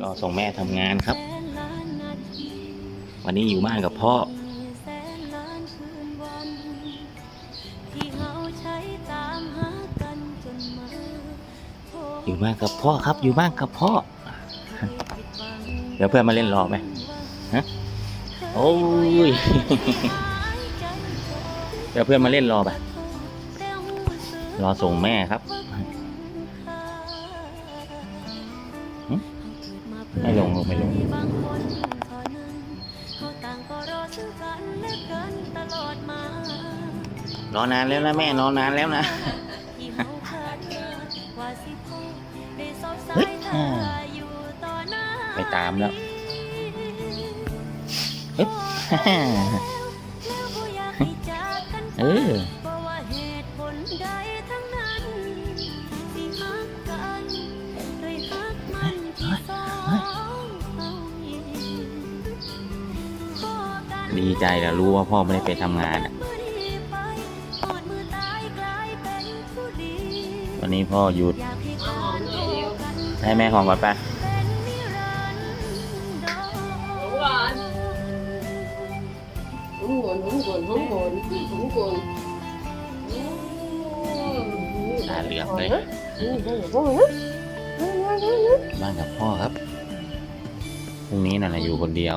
ก็ส่งแม่ทำงานครับ วันนี้อยู่บ้านกับพ่อ อยู่บ้านกับพ่อครับ อยู่บ้านกับพ่อ เดี๋ยวเพื่อนมาเล่นรอไหมฮะโอ้ยเดี๋ยวเพื่อนมาเล่นรอไปรอส่งแม่ครับ ไม่ลงลูกไม่ลงรอนานแล้วนะแม่รอนานแล้วนะเฮ้ยอ่าไปตามแล้วเฮ้ยเออ ดีใจแล้วรู้ว่าพ่อไม่ได้ไปทำงานอะวันนี้พ่อหยุด ให้แม่ของก่อนไป Húng nguồn, húng nguồn, húng nguồn, húng nguồn. ตาเหลือกเลย Húng nguồn, húng nguồn. บ้านกับพ่อครับพรุ่งนี้น่ะนะอยู่คนเดียว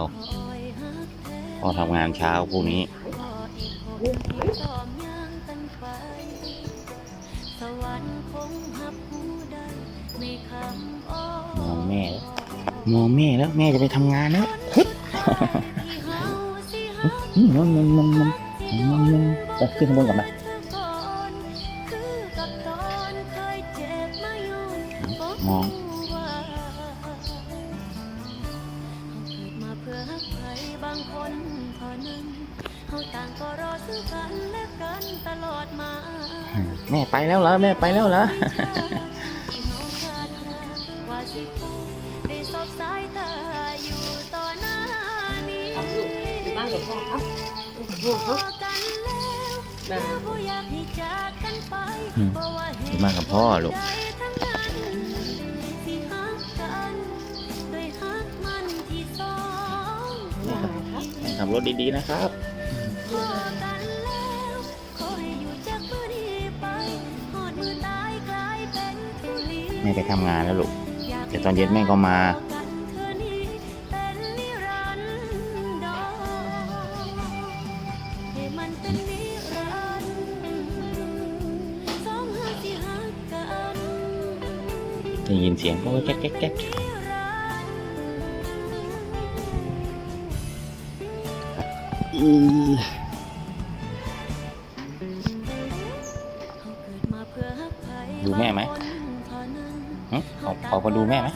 พ่อทำงานเช้าพรุ่งนี้มองแม่แล้วมองแม่แล้วแม่จะไปทำงานแล้วเฮ้ยอืมมองมองมองมองมองมองไปขึ้นข้างบนก่อนไปมอง เขาต่างก็รอซื้อกันและกันตลอดมาแม่ไปแล้วเหรอแม่ไปแล้วเหรอที่เฮาคาดหาว่าสิพบได้สบสายตาอยู่ต่อหน้านี้ Học dụng, thì ba của con khóc. Con พอ khóc. กันแล้ว Nè. บ่อยากให้จากกันไปอืมเพราะว่าเหอยู่ตุบ้านกับพ่อลูกใจทั้งนั้นที่ฮักกันด้วยฮักมันที่สองแม่ขับรถดีๆนะครับ พอกันแล้วขอให้อยู่จากมื้อนี้ไปหอดมือตายกลายเป็นผู้ลี้ แม่ไปทำงานแล้วลูก เดี๋ยวตอนเย็นแม่ก็มา ได้ยินเสียงก็แก๊กแก๊กแก๊กอือ ดูแม่ไหมหึออกออกมาดูแม่ไหม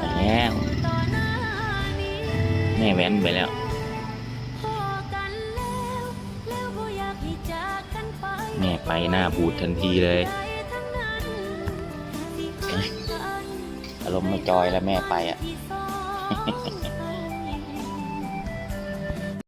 ไปแล้วแม่แว้นไปแล้วแม่ไปหน้าบูดทันทีเลยอารมณ์ไม่จอยแล้วแม่ไปอะ